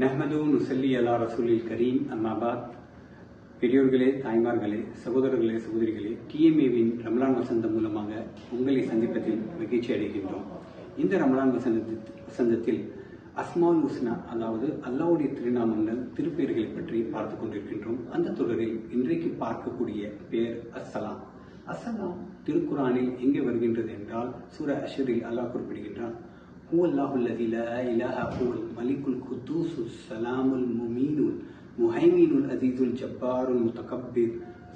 நஹ்மது நுசல்லி அலா ரசூலில் கரீம். அம்மாபாத் பெரியோர்களே தாய்மார்களே சகோதரர்களே சகோதரிகளே டிஎம்ஏவின் ரமலான் வசந்தம் மூலமாக உங்களை சந்திப்பதில் மகிழ்ச்சி அடைகின்றோம். இந்த ரமலான் வசந்த வசந்தத்தில் அஸ்மால் உஸ்னா அதாவது அல்லாவுடைய திருநாமங்கள் திருப்பெயர்களை பற்றி பார்த்து கொண்டிருக்கின்றோம். அந்த தொடரில் இன்றைக்கு பார்க்கக்கூடிய பெயர் அஸ்ஸலாம். அஸ்ஸலாம் திருக்குரானில் எங்கே வருகின்றது என்றால் சூர அஷரில் அல்லாஹ் குறிப்பிடுகின்றான் هو الله الذي لا إله هو الملك القدوس السلام المؤمن المهيمن العزيز الجبار المتكبر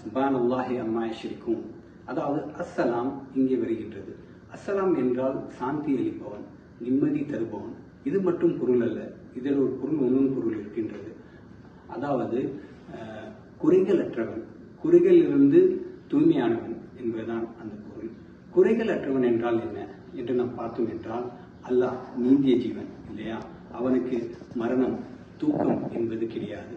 سبحان الله அம்மா يشركون அதாவது அஸ்ஸலாம் இங்கே வருகின்றது அஸ்ஸலாம் என்றால் சாந்தி அளிப்பவன் நிம்மதி தருபவன் இது மட்டும் பொருள் அல்ல இதில் ஒரு பொருள் ஒன்றும் பொருள் இருக்கின்றது அதாவது அஹ், குறைகளற்றவன் குறைகளிலிருந்து தூய்மையானவன் என்பதுதான் அந்த பொருள் குறைகள் அற்றவன் என்றால் என்ன என்று நாம் பார்த்தோம் என்றால் அல்லாஹ் நீந்திய ஜீவன் இல்லையா? அவனுக்கு மரணம் தூக்கம் என்பது கிடையாது.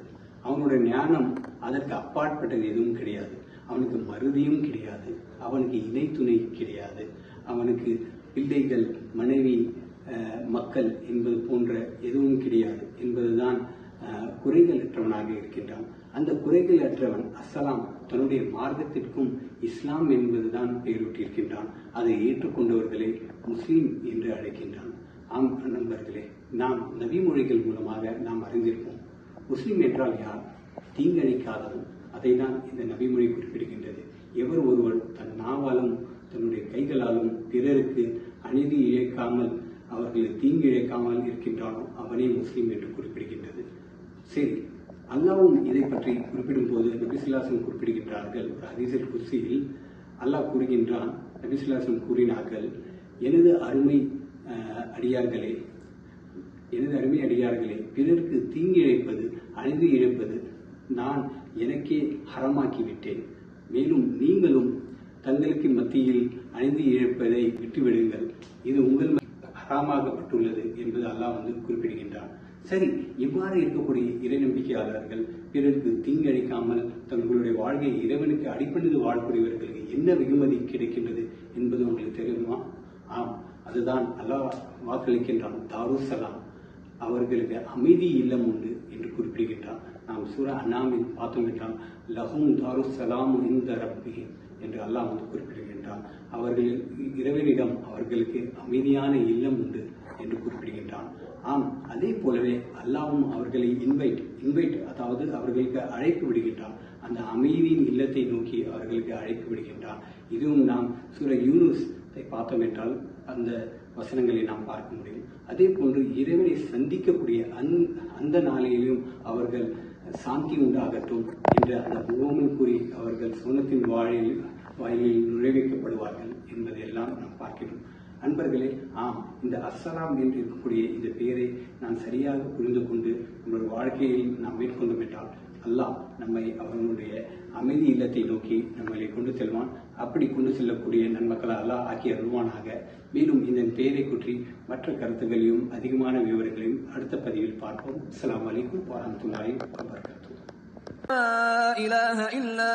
அவனுடைய ஞானம் அதற்கு அப்பாற்பட்டது எதுவும் கிடையாது. அவனுக்கு மறுதியும் கிடையாது. அவனுக்கு இணை துணை கிடையாது. அவனுக்கு பிள்ளைகள் மனைவி மக்கள் என்பது போன்ற எதுவும் கிடையாது என்பதுதான் குறைகள் அற்றவனாக இருக்கின்றான். அந்த குறைகள் அற்றவன் அஸ்ஸலாம் தன்னுடைய மார்க்கத்திற்கும் இஸ்லாம் என்பதுதான் பெயரிட்டிருக்கின்றான் அதை ஏற்றுக்கொண்டவர்களை முஸ்லீம் என்று அழைக்கின்றான். ஆம் நண்பர்களே நாம் நபிமொழிகள் மூலமாக நாம் அறிந்திருப்போம். முஸ்லீம் என்றால் யார்? தீங்கழிக்காதவன் அதை தான் இந்த நபிமொழி குறிப்பிடுகின்றது. எவர் ஒருவர் தன் நாவாலும் தன்னுடைய கைகளாலும் பிறருக்கு அநீதி இழைக்காமல் அவர்களுக்கு தீங்கு இழைக்காமல் இருக்கின்றானோ அவனே முஸ்லீம் என்று குறிப்பிடுகின்றது. சரி அல்லாவும் இதை பற்றி குறிப்பிடும் போது நபிசுல்லாசன் குறிப்பிடுகின்றார்கள். ஒரு ஹதீஸில் குர்சியில் அல்லாஹ் கூறுகின்றான் நபிசுல்லாசன் கூறினார்கள் எனது அருமை அஹ், அடியார்களே எனது அருமை அடியார்களே பிறருக்கு தீங்கு இழைப்பது அநீதி இழைப்பது நான் எனக்கே ஹரமாக்கிவிட்டேன். மேலும் நீங்களும் தங்களுக்கு மத்தியில் அணிந்து இழைப்பதை விட்டுவிடுங்கள். இது உங்கள் ஹராமாகப்பட்டுள்ளது என்பது அல்லாஹ் வந்து குறிப்பிடுகின்றான். சரி இவ்வாறு இருக்கக்கூடிய இறை நம்பிக்கையாளர்கள் பிறருக்கு தீங்கழிக்காமல் தங்களுடைய வாழ்க்கையை இறைவனுக்கு அடிப்படையில் வாழக்கூடியவர்களுக்கு என்ன வெகுமதி கிடைக்கின்றது என்பது உங்களுக்கு தெரியுமா? ஆம் அதுதான் அல்லாஹ் வாக்களிக்கின்றான் தாருசலாம் அவர்களுக்கு அமைதி இல்லம் உண்டு என்று குறிப்பிடுகின்றான் நாம் சூரா அண்ணாமில் பார்த்தோம் என்றால் லஹும் தாரு சலாம் இந்த ரப்பி என்று அல்லாஹ் வந்து குறிப்பிடுகின்றான் அவர்கள் இறைவனிடம் அவர் அவர்களுக்கு அமைதியான இல்லம் உண்டு என்று குறிப்பிடுகின்றான். ஆம் அதே போலவே அல்லாவும் அவர்களை இன்வைட் இன்வைட் அதாவது அவர்களுக்கு அழைப்பு விடுகின்றான். அந்த அமைதியின் இல்லத்தை நோக்கி அவர்களுக்கு அழைப்பு விடுகின்றான். இதுவும் நாம் சூர யூனுஸை பார்த்தோம் என்றால் அந்த வசனங்களை நாம் பார்க்க முடியும். அதே போன்று இறைவனை சந்திக்கக்கூடிய அந் அந்த நாளிலும் அவர்கள் சாந்தி உண்டாகட்டும் என்ற அந்த முகமும் கூறி அவர்கள் சோனத்தின் வாழில் வாயிலில் நுழைவிக்கப்படுவார்கள் என்பதையெல்லாம் நாம் பார்க்கிறோம். அன்பர்களே ஆம் இந்த அஸ்ஸலாம் என்று இருக்கக்கூடிய இந்த பெயரை நாம் சரியாக புரிந்து கொண்டு நம்முடைய வாழ்க்கையில் நாம் மேற்கொண்டோம் என்றால் அல்லாஹ் நம்மை அவனுடைய அமைதி இல்லத்தை நோக்கி நம்மளை கொண்டு செல்வான் அப்படி கொண்டு செல்லக்கூடிய நன்மக்களை அல்லாஹ் ஆக்கி அருள்வானாக மேலும் இதன் பெயரை பற்றி மற்ற கருத்துக்களையும் அதிகமான விவரங்களையும் அடுத்த பதிவில் பார்ப்போம் அஸ்ஸலாமு அலைக்கும் வரஹ்மத்துல்லாஹி வபரகாத்துஹு لا إله إلا